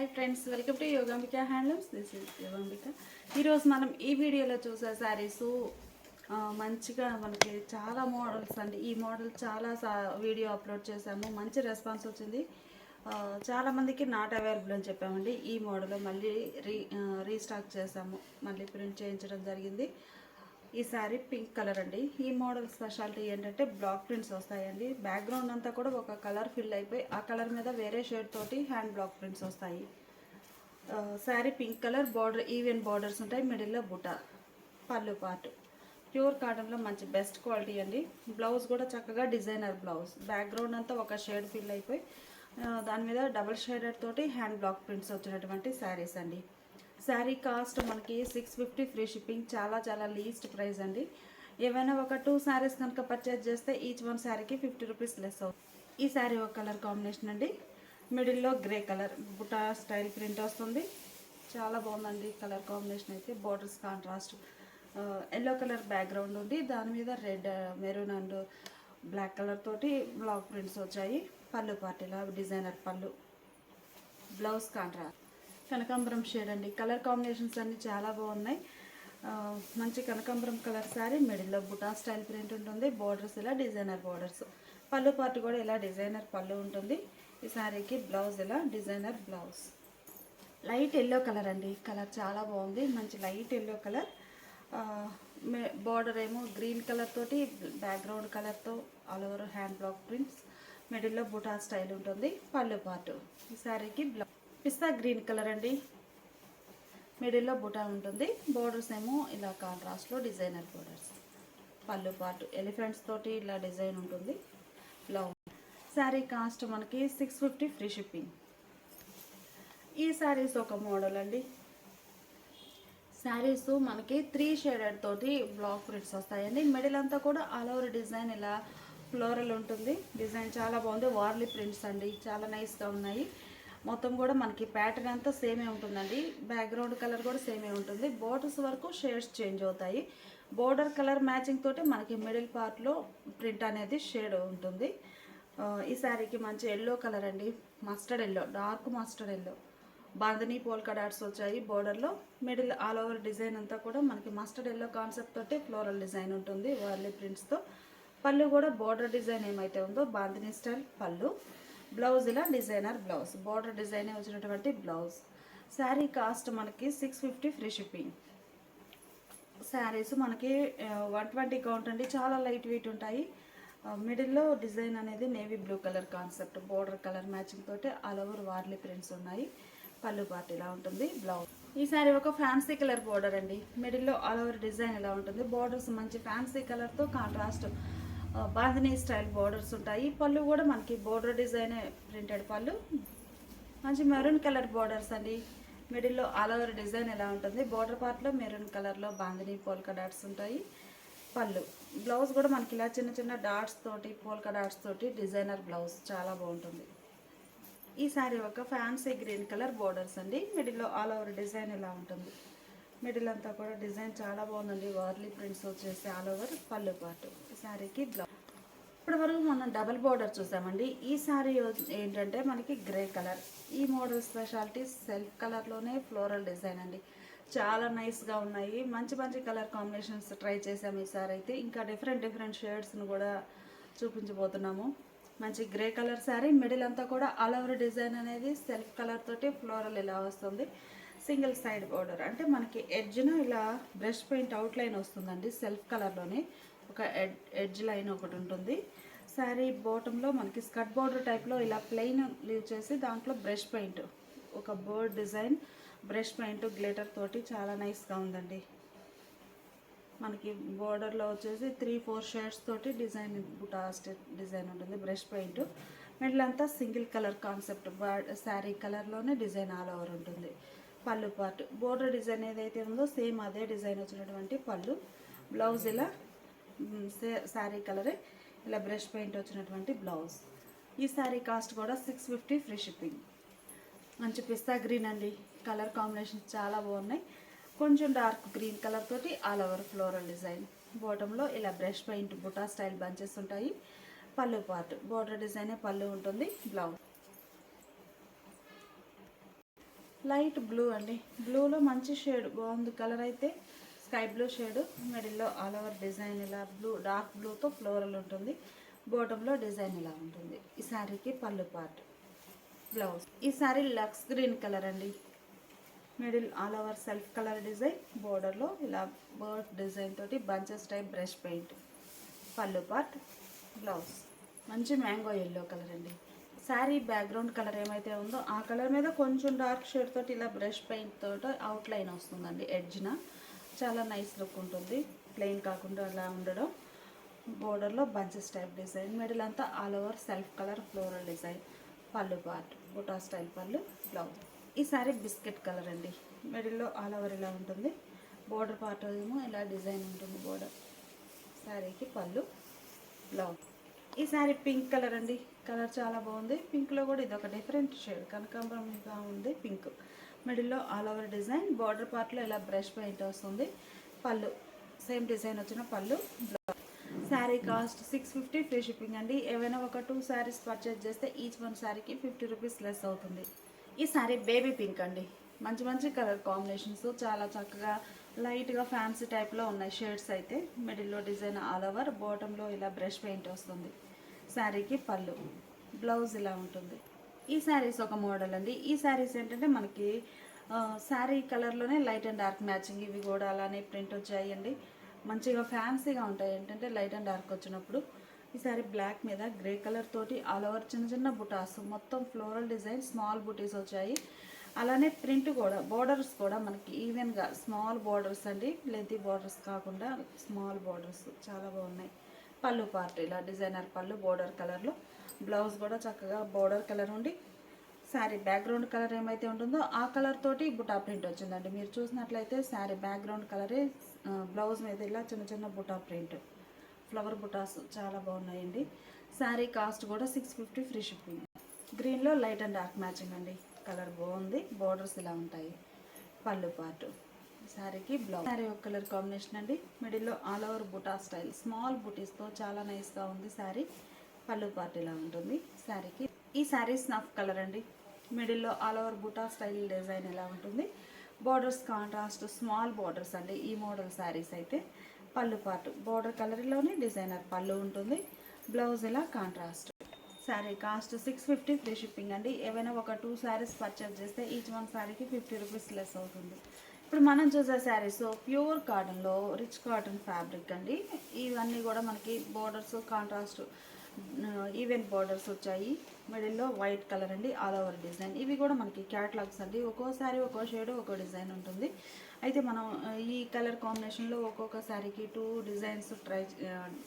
Hi friends welcome to Yogambika handlooms. This is Yogambika. ఈరోజు మనం ఈ వీడియోలో చూసే శారీస్ మంచిగా మనకి చాలా మోడల్స్ అండి. ఈ మోడల్ చాలా సా- వీడియో అప్లోడ్ చేసాము మంచి రెస్పాన్స్ వచ్చింది. చాలామందికి నాట్ అవైలబుల్ అని చెప్పామండి. ఈ మోడల్ మళ్ళీ రీ రీస్టాక్ చేసాము మళ్ళీ ప్రింట్ చేయించడం జరిగింది. ఈ శారీ పింక్ కలర్ అండి. ఈ మోడల్ స్పెషాలిటీ ఏంటంటే బ్లాక్ ప్రింట్స్ వస్తాయండి. బ్యాక్గ్రౌండ్ అంతా కూడా ఒక కలర్ ఫిల్ అయిపోయి ఆ కలర్ మీద వేరే షేడ్ తోటి హ్యాండ్ బ్లాక్ ప్రింట్స్ వస్తాయి. Sari pink colour border even borders ఉంటాయి మిడిల్లో బుట్ట పళ్ళు పార్ట్. ప్యూర్ కాటన్లో మంచి బెస్ట్ క్వాలిటీ అండి. బ్లౌజ్ కూడా చక్కగా డిజైనర్ బ్లౌజ్. బ్యాక్గ్రౌండ్ అంతా ఒక షేడ్ ఫిల్ అయిపోయి దాని మీద డబుల్ షేడెడ్ తోటి హ్యాండ్ బ్లాక్ ప్రింట్స్ వచ్చినటువంటి శారీస్ అండి. శారీ కాస్ట్ మనకి సిక్స్ ఫిఫ్టీ ఫ్రీ షిప్పింగ్ చాలా చాలా లీస్ట్ ప్రైస్ అండి. ఏవైనా ఒక టూ శారీస్ కనుక పర్చేజ్ చేస్తే ఈచ్ వన్ శారీకి ఫిఫ్టీ రూపీస్ లెస్ అవుతుంది. ఈ శారీ ఒక కలర్ కాంబినేషన్ అండి. మిడిల్లో grey colour buta style print వస్తుంది. చాలా బాగుందండి కలర్ కాంబినేషన్ అయితే. Borders contrast yellow colour background ఉంది. దాని మీద red maroon and black colour తోటి బ్లాక్ ప్రింట్స్ వచ్చాయి. పళ్ళు పార్టీలా డిజైనర్ పళ్ళు. బ్లౌజ్ కాంట్రాస్ట్ కనకాంబరం షేడ్ అండి. కలర్ కాంబినేషన్స్ అన్ని చాలా బాగున్నాయి. మంచి కనకాంబరం కలర్ శారీ మిడిల్లో బుటా స్టైల్ ప్రింట్ ఉంటుంది. బోర్డర్స్ ఇలా డిజైనర్ బోర్డర్స్ పళ్ళు పార్ట్ కూడా ఇలా డిజైనర్ పళ్ళు ఉంటుంది. ఈ శారీకి బ్లౌజ్ ఇలా designer blouse light yellow colour అండి. కలర్ చాలా బాగుంది. మంచి లైట్ ఎల్లో కలర్ బార్డర్ ఏమో గ్రీన్ కలర్ తోటి బ్యాక్గ్రౌండ్ కలర్తో all over hand block prints మిడిల్లో బుటా స్టైల్ ఉంటుంది. పళ్ళు పార్ట్ ఈ శారీకి బ్లౌజ్ పిస్తా గ్రీన్ కలర్ అండి. మిడిల్లో బుటా ఉంటుంది. బోర్డర్స్ ఏమో ఇలా కాంట్రాస్ట్లో డిజైనర్ బోర్డర్స్ పళ్ళు పాటు ఎలిఫెంట్స్ తోటి ఇలా డిజైన్ ఉంటుంది. బ్లౌజ్ శారీ కాస్ట్ మనకి సిక్స్ ఫిఫ్టీ ఫ్రీ షిప్పింగ్ ఈ శారీస్ ఒక మోడల్ అండి. శారీస్ మనకి త్రీ షేడెడ్ తోటి బ్లాక్ ప్రింట్స్ వస్తాయండి. మిడిల్ అంతా కూడా ఆల్ ఓవర్ డిజైన్ ఇలా ఫ్లోరల్ ఉంటుంది. డిజైన్ చాలా బాగుంది. వార్లీ ప్రింట్స్ అండి. చాలా నైస్గా ఉన్నాయి. మొత్తం కూడా మనకి ప్యాటర్న్ అంతా సేమే ఉంటుందండి. బ్యాక్గ్రౌండ్ కలర్ కూడా సేమే ఉంటుంది. బోర్డర్స్ వరకు షేడ్స్ చేంజ్ అవుతాయి. బోర్డర్ కలర్ మ్యాచింగ్ తోటి మనకి మిడిల్ పార్ట్లో ప్రింట్ అనేది షేడ్ ఉంటుంది. ఈ శారీకి మంచి ఎల్లో కలర్ అండి. Mustard yellow dark mustard yellow bandhani polka dots వచ్చాయి. బోర్డర్లో మిడిల్ ఆల్ ఓవర్ డిజైన్ అంతా కూడా మనకి మస్టర్డ్ ఎల్లో కాన్సెప్ట్ తోటి ఫ్లోరల్ డిజైన్ ఉంటుంది. వర్లీ ప్రింట్స్తో పళ్ళు కూడా బోర్డర్ డిజైన్ ఏమైతే ఉందో బాందిని స్టైల్ పళ్ళు. బ్లౌజ్ ఇలా డిజైనర్ బ్లౌజ్. బార్డర్ డిజైన్ వచ్చినటువంటి బ్లౌజ్. శారీ కాస్ట్ మనకి six fifty free shipping saris మనకి వన్ ట్వంటీ కౌంట్ అండి. చాలా లైట్ వెయిట్ ఉంటాయి. మిడిల్లో డిజైన్ అనేది navy blue colour concept border colour matching తోటి ఆల్ ఓవర్ వార్లీ ప్రింట్స్ ఉన్నాయి. పళ్ళు పార్ట్ ఇలా ఉంటుంది. బ్లౌజ్ ఈ శారీ ఒక ఫ్యాన్సీ కలర్ బోర్డర్ అండి. మిడిల్లో ఆల్ ఓవర్ డిజైన్ ఇలా ఉంటుంది. బోర్డర్స్ మంచి ఫ్యాన్సీ కలర్తో కాంట్రాస్ట్ బాంధనీ స్టైల్ బోర్డర్స్ ఉంటాయి. పళ్ళు కూడా మనకి బోర్డర్ డిజైన్ ప్రింటెడ్ పళ్ళు. మంచి మెరూన్ కలర్ బోర్డర్స్ అండి. మిడిల్లో ఆల్ ఓవర్ డిజైన్ ఎలా ఉంటుంది? బోర్డర్ పార్ట్లో మెరూన్ కలర్లో బాంధనీ పోల్కా డాట్స్ ఉంటాయి. పళ్ళు. బ్లౌజ్ కూడా మనకి ఇలా చిన్న చిన్న డాట్స్ తోటి పోల్కా డాట్స్ తోటి డిజైనర్ బ్లౌజ్ చాలా బాగుంటుంది. ఈ శారీ ఒక ఫ్యాన్సీ గ్రీన్ కలర్ బోర్డర్స్ అండి. మిడిల్లో ఆల్ ఓవర్ డిజైన్ ఎలా ఉంటుంది? మిడిల్ అంతా కూడా డిజైన్ చాలా బాగుందండి. వార్లీ ప్రింట్స్ వచ్చేసి ఆల్ ఓవర్ పళ్ళు పాటు. ఈ శారీకి బ్లౌజ్ ఇప్పటి వరకు మనం డబల్ బోర్డర్ చూసామండి. ఈ శారీ ఏంటంటే మనకి గ్రే కలర్. ఈ మోడల్ స్పెషాలిటీ సెల్ఫ్ కలర్లోనే ఫ్లోరల్ డిజైన్ అండి. చాలా నైస్గా ఉన్నాయి. మంచి మంచి కలర్ కాంబినేషన్స్ ట్రై చేసాము ఈసారి అయితే. ఇంకా డిఫరెంట్ డిఫరెంట్ షేడ్స్ని కూడా చూపించబోతున్నాము. మంచి గ్రే కలర్ శారీ. మిడిల్ అంతా కూడా ఆల్ ఓవర్ డిజైన్ అనేది సెల్ఫ్ కలర్ తోటి ఫ్లోరల్ ఇలా వస్తుంది. Single side border. అంటే మనకి ఎడ్జ్ను ఇలా బ్రష్ పెయింట్ అవుట్ లైన్ వస్తుందండి సెల్ఫ్ కలర్లోనే. ఒక ఎడ్ ఎడ్జ్ లైన్ ఒకటి ఉంటుంది. శారీ బాటంలో మనకి స్కర్ట్ బార్డర్ టైప్లో ఇలా ప్లెయిన్ లీవ్ చేసి దాంట్లో బ్రష్ పెయింట్. ఒక bird design brush paint glitter తోటి చాలా నైస్గా ఉందండి. మనకి బోర్డర్లో వచ్చేసి త్రీ ఫోర్ షేడ్స్ తోటి డిజైన్ బుటా డిజైన్ ఉంటుంది బ్రష్ పెయింట్. మిడిల్ అంతా సింగిల్ కలర్ కాన్సెప్ట్ శారీ కలర్లోనే డిజైన్ ఆల్ ఓవర్ ఉంటుంది. పళ్ళు పార్ట్ బోర్డర్ డిజైన్ ఏదైతే ఉందో సేమ్ అదే డిజైన్ వచ్చినటువంటి పళ్ళు. బ్లౌజ్ ఇలా సే- శారీ కలరే ఇలా బ్రష్ పెయింట్ వచ్చినటువంటి బ్లౌజ్. ఈ శారీ కాస్ట్ కూడా సిక్స్ ఫిఫ్టీ ఫ్రీ షిప్పింగ్. మంచి పిస్తా గ్రీన్ అండి. కలర్ కాంబినేషన్ చాలా బాగున్నాయి. కొంచెం డార్క్ గ్రీన్ కలర్ తోటి ఆల్ ఓవర్ ఫ్లోరల్ డిజైన్. బాటంలో ఇలా brush paint buta style bunches ఉంటాయి. పళ్ళు పార్ట్ బోర్డర్ డిజైనే పళ్ళు ఉంటుంది బ్లౌజ్. లైట్ బ్లూ అండి. బ్లూలో మంచి షేడ్ బాగుంది. కలర్ అయితే స్కై బ్లూ షేడ్ మిడిల్లో ఆల్ ఓవర్ డిజైన్ ఇలా బ్లూ డార్క్ బ్లూతో ఫ్లోరల్ ఉంటుంది. బాటంలో డిజైన్ ఇలా ఉంటుంది. ఈ శారీకి పళ్ళు పార్ట్ బ్లౌజ్. ఈ శారీ లక్స్ గ్రీన్ కలర్ అండి. Middle all over self colour design బోర్డర్లో ఇలా బర్డ్ డిజైన్ తోటి బంచెస్ టైప్ బ్రష్ పెయింట్ పళ్ళు పార్ట్ బ్లౌజ్. మంచి మ్యాంగో ఎల్లో కలర్ అండి. శారీ బ్యాక్గ్రౌండ్ కలర్ ఏమైతే ఉందో ఆ కలర్ మీద కొంచెం డార్క్ షేడ్ తోటి ఇలా బ్రష్ పెయింట్ తోటి అవుట్ లైన్ వస్తుందండి ఎడ్జ్న. చాలా నైస్ లుక్ ఉంటుంది. ప్లెయిన్ కాకుండా అలా ఉండడం. బోర్డర్లో బంచెస్ టైప్ డిజైన్. మిడిల్ అంతా all over self colour floral design. Pallu part buta style పళ్ళు బ్లౌజ్. ఈ సారీ బిస్కెట్ కలర్ అండి. మిడిల్లో ఆల్ ఓవర్ ఇలా ఉంటుంది. బోర్డర్ పార్ట్ ఏమో ఇలా డిజైన్ ఉంటుంది బోర్డర్. శారీకి పళ్ళు బ్లౌజ్. ఈ శారీ పింక్ కలర్ అండి. కలర్ చాలా బాగుంది. పింక్లో కూడా ఇది ఒక డిఫరెంట్ షేడ్ కనకాంబరంగా ఉంది పింక్ మిడిల్లో ఆల్ ఓవర్ డిజైన్ బార్డర్ పార్ట్లో ఇలా బ్రష్ పెయింట్ వస్తుంది. పళ్ళు. సేమ్ డిజైన్ వచ్చిన pallu. Sari cost six fifty free shipping అండి. ఏవైనా ఒక టూ శారీస్ పర్చేజ్ చేస్తే ఈచ్ వన్ శారీకి ఫిఫ్టీ రూపీస్ లెస్ అవుతుంది. ఈ శారీ బేబీ పింక్ అండి. మంచి మంచి కలర్ కాంబినేషన్స్ చాలా చక్కగా లైట్గా ఫ్యాన్సీ టైప్లో ఉన్నాయి షేడ్స్ అయితే. మిడిల్లో డిజైన్ ఆల్ ఓవర్ బాటంలో ఇలా బ్రష్ పెయింట్ వస్తుంది. శారీకి పళ్ళు బ్లౌజ్ ఇలా ఉంటుంది. ఈ శారీస్ ఒక మోడల్ అండి. ఈ శారీస్ ఏంటంటే మనకి శారీ కలర్లోనే లైట్ అండ్ డార్క్ మ్యాచింగ్ ఇవి కూడా అలానే ప్రింట్ వచ్చాయండి. మంచిగా ఫ్యాన్సీగా ఉంటాయి. ఏంటంటే లైట్ అండ్ డార్క్ వచ్చినప్పుడు ఈ సారీ బ్లాక్ మీద గ్రే కలర్ తోటి ఆల్ ఓవర్ చిన్న చిన్న బుటాస్ మొత్తం ఫ్లోరల్ డిజైన్ స్మాల్ బుటీస్ వచ్చాయి. అలానే ప్రింట్ కూడా బోర్డర్స్ కూడా మనకి ఈవెన్గా స్మాల్ బోర్డర్స్ అండి లెంతీ బోర్డర్స్ కాకుండా స్మాల్ బోర్డర్స్ చాలా బాగున్నాయి. పళ్ళు పార్ట్ ఇలా డిజైనర్ పళ్ళు బోర్డర్ కలర్లో బ్లౌజ్ కూడా చక్కగా బోర్డర్ కలర్ ఉండి శారీ బ్యాక్గ్రౌండ్ కలర్ ఏమైతే ఉంటుందో ఆ కలర్ తోటి బుటా ప్రింట్ వచ్చిందండి. మీరు చూసినట్లయితే శారీ బ్యాక్గ్రౌండ్ కలరే బ్లౌజ్ మీద ఇలా చిన్న చిన్న బుటా ప్రింట్. ఫ్లవర్ బుటాస్ చాలా బాగున్నాయండి. శారీ కాస్ట్ కూడా సిక్స్ ఫిఫ్టీ ఫ్రీ షిప్పింగ్ గ్రీన్లో లైట్ అండ్ డార్క్ మ్యాచింగ్ అండి. కలర్ బాగుంది. బోర్డర్స్ ఇలా ఉంటాయి. పళ్ళు పార్ట్ శారీకి బ్లౌజ్ శారీ ఒక కలర్ కాంబినేషన్ అండి. మిడిల్లో all over buta style. Small బుటీస్తో చాలా నైస్గా ఉంది శారీ పళ్ళు పార్ట్ ఇలా ఉంటుంది శారీకి ఈ శారీ స్నఫ్ కలర్ అండి. మిడిల్లో all over buta style design ఎలా ఉంటుంది. బోర్డర్స్ కాంట్రాస్ట్ స్మాల్ బోర్డర్స్ అండి. ఈ మోడల్ శారీస్ అయితే పళ్ళు పార్ట్ బోర్డర్ కలర్లోనే డిజైనర్ పళ్ళు ఉంటుంది. బ్లౌజ్ ఇలా contrast sari cost six fifty free shipping అండి. ఏవైనా ఒక టూ శారీస్ పర్చేస్ చేస్తే ఈచ్ వన్ శారీకి ఫిఫ్టీ రూపీస్ లెస్ అవుతుంది. ఇప్పుడు మనం చూసే శారీస్ ప్యూర్ కాటన్లో రిచ్ కాటన్ ఫ్యాబ్రిక్ అండి. ఇవన్నీ కూడా మనకి బోర్డర్స్ కాంట్రాస్ట్ ఈవెన్ బోర్డర్స్ వచ్చాయి. మిడిల్లో వైట్ కలర్ అండి ఆల్ ఓవర్ డిజైన్ ఇవి కూడా మనకి క్యాట్లాగ్స్ అండి. ఒక్కో శారీ ఒక్కో షేడ్ ఒక్కో డిజైన్ ఉంటుంది. అయితే మనం ఈ కలర్ కాంబినేషన్లో ఒక్కొక్క శారీకి టూ డిజైన్స్ ట్రై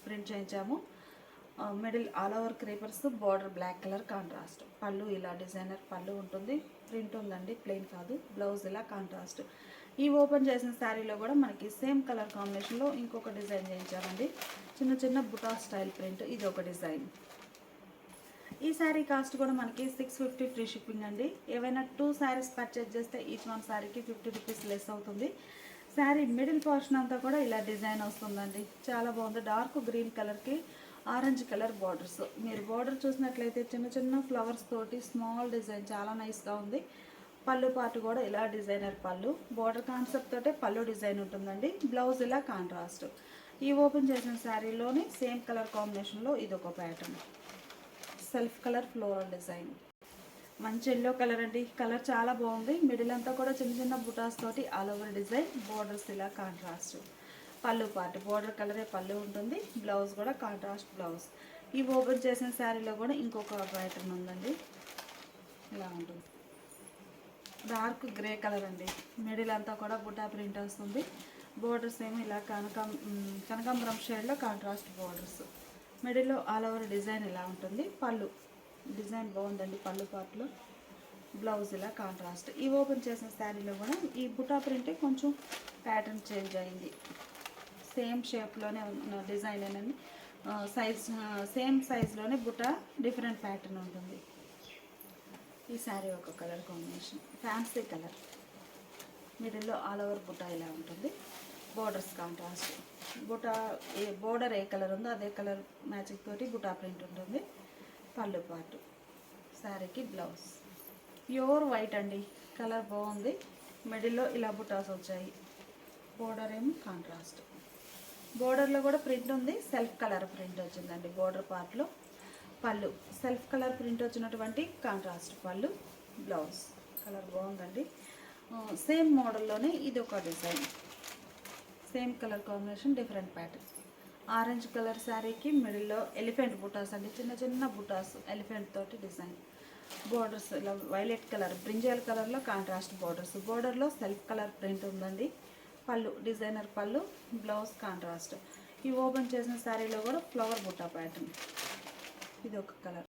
ప్రింట్ చేయించాము. Middle all over creepers border black colour contrast. Pallu ఇలా డిజైనర్ పళ్ళు ఉంటుంది. ప్రింట్ ఉందండి ప్లెయిన్ కాదు. బ్లౌజ్ ఇలా కాంట్రాస్ట్. ఈ ఓపెన్ చేసిన శారీలో కూడా మనకి సేమ్ కలర్ కాంబినేషన్లో ఇంకొక డిజైన్ చేయించామండి చిన్న చిన్న బుటా స్టైల్ ప్రింట్ ఇది ఒక డిజైన్. ఈ శారీ కాస్ట్ కూడా మనకి సిక్స్ ఫిఫ్టీ ఫ్రీ షిప్పింగ్ అండి. ఏవైనా టూ శారీస్ పర్చేజ్ చేస్తే ఈచ్ వన్ శారీకి ఫిఫ్టీ రూపీస్ లెస్ అవుతుంది. శారీ మిడిల్ పోర్షన్ అంతా కూడా ఇలా డిజైన్ వస్తుందండి. చాలా బాగుంది. డార్క్ గ్రీన్ కలర్కి ఆరెంజ్ కలర్ బార్డర్స్. మీరు బార్డర్ చూసినట్లయితే చిన్న చిన్న ఫ్లవర్స్ తోటి స్మాల్ డిజైన్ చాలా నైస్గా ఉంది. పళ్ళు పాటు కూడా ఇలా డిజైనర్ పళ్ళు. బార్డర్ కాన్సెప్ట్ తోటే పళ్ళు డిజైన్ ఉంటుందండి. బ్లౌజ్ ఇలా కాంట్రాస్ట్ ఈ ఓపెన్ చేసిన శారీలోని సేమ్ కలర్ కాంబినేషన్లో ఇది ఒక pattern self colour floral design మంచి ఎల్లో కలర్ అండి. కలర్ చాలా బాగుంది. మిడిల్ అంతా కూడా చిన్న చిన్న బుటాస్ తోటి ఆల్ ఓవర్ డిజైన్ బోర్డర్స్ ఇలా కాంట్రాస్ట్ పళ్ళు పార్ట్ బోర్డర్ కలరే పళ్ళు ఉంటుంది. బ్లౌజ్ కూడా కాంట్రాస్ట్ బ్లౌజ్ ఈ ఓపెన్ చేసిన శారీలో కూడా ఇంకొక ప్యాటర్న్ ఉందండి. ఇలా ఉంటుంది. డార్క్ గ్రే కలర్ అండి. మిడిల్ అంతా కూడా బుటా ప్రింట్ వస్తుంది. బోర్డర్స్ ఏమో ఇలా కనకం కనకాంబరం షేడ్లో కాంట్రాస్ట్ బోర్డర్స్ మిడిల్లో ఆల్ ఓవర్ డిజైన్ ఇలా ఉంటుంది. పళ్ళు. డిజైన్ బాగుందండి పళ్ళు పార్ట్లో బ్లౌజ్ ఇలా కాంట్రాస్ట్ ఈ ఓపెన్ చేసిన శారీలో కూడా ఈ బుటా ప్రింటే కొంచెం ప్యాటర్న్ చేంజ్ అయింది. సేమ్ షేప్లోనే ఉన్న డిజైన్ అనేది సైజ్ సేమ్ సైజ్లోనే బుట్ట డిఫరెంట్ ప్యాటర్న్ ఉంటుంది. ఈ శారీ ఒక కలర్ కాంబినేషన్ ఫ్యాన్సీ కలర్ మిడిల్లో ఆల్ ఓవర్ బుట్ట ఇలా ఉంటుంది. బోర్డర్స్ కాంట్రాస్ట్ బుట్ట ఏ బోర్డర్ ఏ కలర్ ఉందో అదే కలర్ మ్యాచింగ్ తోటి బుటా ప్రింట్ ఉంటుంది. పళ్ళు పాటు శారీకి బ్లౌజ్ ప్యూర్ వైట్ అండి. కలర్ బాగుంది. మిడిల్లో ఇలా బుటాస్ వచ్చాయి. బోర్డర్ ఏమో కాంట్రాస్ట్ బోర్డర్లో కూడా ప్రింట్ ఉంది. సెల్ఫ్ కలర్ ప్రింట్ వచ్చిందండి బోర్డర్ పార్ట్లో. పళ్ళు. సెల్ఫ్ కలర్ ప్రింట్ వచ్చినటువంటి కాంట్రాస్ట్ పళ్ళు. బ్లౌజ్. కలర్ బాగుందండి. సేమ్ మోడల్లోనే ఇది ఒక design. Same colour combination different pattern. Orange colour శారీకి మిడిల్లో ఎలిఫెంట్ బుటాస్ అండి. చిన్న చిన్న బుటాస్ ఎలిఫెంట్ తోటి డిజైన్. బోర్డర్స్ ఇలా వైలెట్ కలర్ బ్రింజల్ కలర్లో కాంట్రాస్ట్ బోర్డర్స్. బోర్డర్లో సెల్ఫ్ కలర్ ప్రింట్ ఉందండి. పళ్ళు డిజైనర్ పళ్ళు బ్లౌజ్ కాంట్రాస్ట్ ఈ ఓపెన్ చేసిన శారీలో కూడా ఫ్లవర్ బుట్టా ప్యాటర్న్. ఇది ఒక కలర్.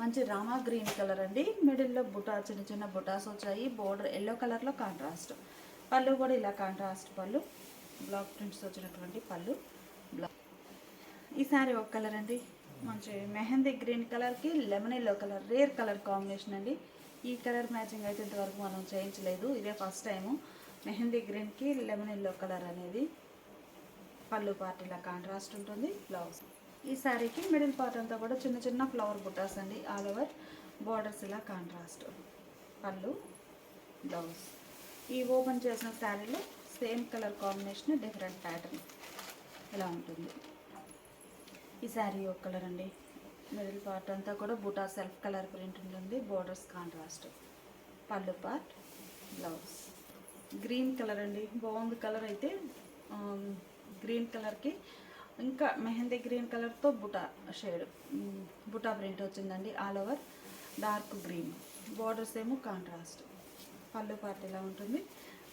మంచి రామా గ్రీన్ కలర్ అండి. మిడిల్లో బుటా చిన్న చిన్న బుటాస్ వచ్చాయి. బోర్డర్ ఎల్లో కలర్లో కాంట్రాస్ట్ పళ్ళు కూడా ఇలా కాంట్రాస్ట్ పళ్ళు. బ్లాక్ ప్రింట్స్ వచ్చినటువంటి పళ్ళు. బ్లాక్ ఈ శారీ ఒక కలర్ అండి. మంచి మెహందీ గ్రీన్ కలర్కి lemon yellow colour rare colour combination అండి. ఈ కలర్ మ్యాచింగ్ అయితే ఇంతవరకు మనం చేయించలేదు. ఇదే ఫస్ట్ టైము. మెహందీ గ్రీన్కి లెమన్ ఎల్లో కలర్ అనేది పళ్ళు పార్టీల కాంట్రాస్ట్ ఉంటుంది బ్లౌజ్ ఈ శారీకి మిడిల్ పార్ట్ అంతా కూడా చిన్న చిన్న ఫ్లవర్ బుట్టాస్ అండి ఆల్ ఓవర్ బార్డర్స్ ఇలా కాంట్రాస్ట్ పళ్ళు బ్లౌజ్ ఈ ఓపెన్ చేసిన శారీలో same colour combination different pattern ఇలా ఉంటుంది. ఈ శారీ ఒక కలర్ అండి. మిడిల్ పార్ట్ అంతా కూడా బుటా సెల్ఫ్ కలర్ ప్రింట్ ఉంటుంది borders contrast pallu part blouse green colour అండి. బాగుంది కలర్ అయితే. గ్రీన్ కలర్కి ఇంకా మెహందీ గ్రీన్ కలర్తో బుటా షేడ్. బుటా ప్రింట్ వచ్చిందండి. All over dark green. Borders ఏమో కాంట్రాస్ట్. పళ్ళు పార్ట్ ఇలా ఉంటుంది?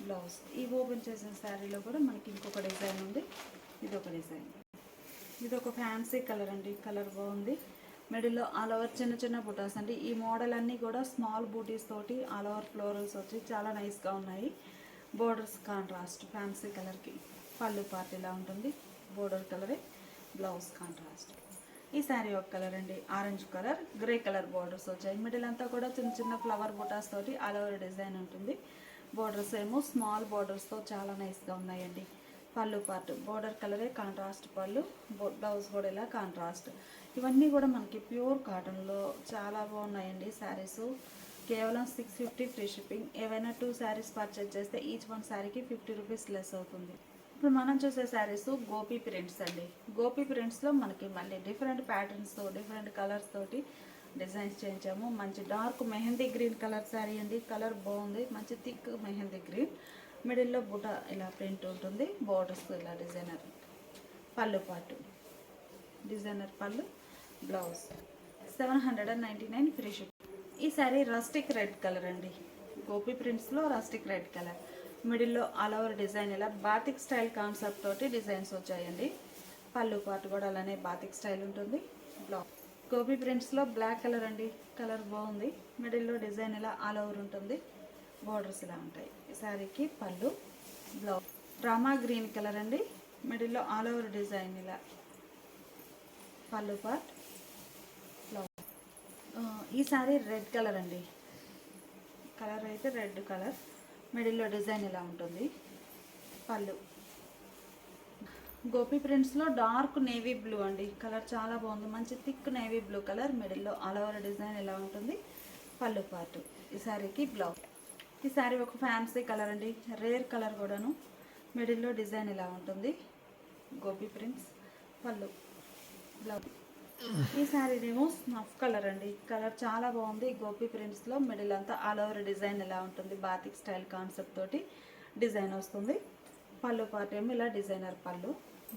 బ్లౌజ్. ఈ ఓపెన్ చేసిన శారీలో కూడా మనకి ఇంకొక డిజైన్ ఉంది. ఇది ఒక డిజైన్. ఇది ఒక ఫ్యాన్సీ కలర్ అండి. కలర్ బాగుంది. మిడిల్లో ఆల్ ఓవర్ చిన్న చిన్న బుటాస్ అండి. ఈ మోడల్ అన్నీ కూడా స్మాల్ బూటీస్ తోటి ఆల్ ఓవర్ ఫ్లోరల్స్ వచ్చి చాలా నైస్గా ఉన్నాయి. బోర్డర్స్ కాంట్రాస్ట్ ఫ్యాన్సీ కలర్కి పళ్ళు పార్ట్ ఇలా ఉంటుంది. బోర్డర్ కలరే బ్లౌజ్ కాంట్రాస్ట్ ఈ శారీ ఒక కలర్ అండి orange colour grey colour borders వచ్చాయి. మిడిల్ అంతా కూడా చిన్న చిన్న ఫ్లవర్ బుటాస్ తోటి ఆల్ ఓవర్ డిజైన్ ఉంటుంది. బోర్డర్స్ ఏమో స్మాల్ బోర్డర్స్తో చాలా నైస్గా ఉన్నాయండి. పళ్ళు పార్ట్ బోర్డర్ కలరే కాంట్రాస్ట్ పళ్ళు బ్లౌజ్ కూడా ఇలా కాంట్రాస్ట్ ఇవన్నీ కూడా మనకి ప్యూర్ కాటన్లో చాలా బాగున్నాయండి శారీస్ కేవలం సిక్స్ ఫిఫ్టీ ఫ్రీ షిప్పింగ్. ఏవైనా టూ శారీస్ పర్చేజ్ చేస్తే ఈచ్ వన్ శారీకి ఫిఫ్టీ రూపీస్ లెస్ అవుతుంది. ఇప్పుడు మనం చూసే శారీస్ గోపీ ప్రింట్స్ అండి. గోపీ ప్రింట్స్లో మనకి మళ్ళీ డిఫరెంట్ ప్యాటర్న్స్తో డిఫరెంట్ కలర్స్ తోటి డిజైన్స్ చేయించాము. మంచి dark mehndi green colour sari అండి. కలర్ బాగుంది. మంచి థిక్ మెహందీ గ్రీన్. మిడిల్లో బుట ఇలా ప్రింట్ ఉంటుంది. బోర్డర్స్ ఇలా డిజైనర్ పళ్ళు పాటు. డిజైనర్ పళ్ళు blouse. Seven hundred and ninety nine free ship ఈ శారీ రస్టిక్ రెడ్ కలర్ అండి. గోపి ప్రింట్స్లో రస్టిక్ రెడ్ కలర్. మిడిల్లో ఆల్ ఓవర్ డిజైన్ ఇలా బాతిక్ స్టైల్ కాన్సెప్ట్ తోటి డిజైన్స్ వచ్చాయండి. పళ్ళు పాటు కూడా అలానే బాతిక్ స్టైల్ ఉంటుంది. బ్లాక్ గోపి ప్రింట్స్లో బ్లాక్ కలర్ అండి. కలర్ బాగుంది. మిడిల్లో డిజైన్ ఇలా ఆల్ ఓవర్ ఉంటుంది. బోర్డర్స్ ఇలా ఉంటాయి. ఈ శారీకి pallu blouse Rama green colour అండి. మిడిల్లో ఆల్ ఓవర్ డిజైన్ ఇలా. పళ్ళు పార్ట్ ఈ సారీ రెడ్ కలర్ అండి. కలర్ అయితే రెడ్ కలర్. మిడిల్లో డిజైన్ ఇలా ఉంటుంది. పళ్ళు. గోపి ప్రింట్స్లో డార్క్ నేవీ బ్లూ అండి. కలర్ చాలా బాగుంది. మంచి థిక్ నేవీ బ్లూ కలర్. మిడిల్లో ఆల్ ఓవర్ డిజైన్ ఇలా ఉంటుంది. పళ్ళు పార్ట్. ఈ శారీకి బ్లౌజ్. ఈ శారీ ఒక ఫ్యాన్సీ కలర్ అండి. రేర్ కలర్ కూడాను. మిడిల్లో డిజైన్ ఇలా ఉంటుంది. గోపి ప్రింట్స్. పళ్ళు. బ్లౌజ్. ఈ శారీనేమో ఏమో స్నఫ్ కలర్ అండి. కలర్ చాలా బాగుంది. గోపి ప్రింట్స్లో మిడిల్ అంతా ఆల్ ఓవర్ డిజైన్ ఎలా ఉంటుంది బాతిక్ స్టైల్ కాన్సెప్ట్ తోటి డిజైన్ వస్తుంది. పళ్ళు పార్ట్ ఏమో ఇలా designer pallu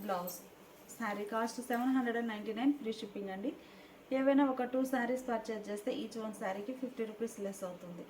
blouse sari cost seven hundred and ninety nine free shipping అండి. ఏవైనా ఒక టూ శారీస్ పర్చేజ్ చేస్తే ఈచ్ వన్ శారీకి ఫిఫ్టీ రూపీస్ లెస్ అవుతుంది.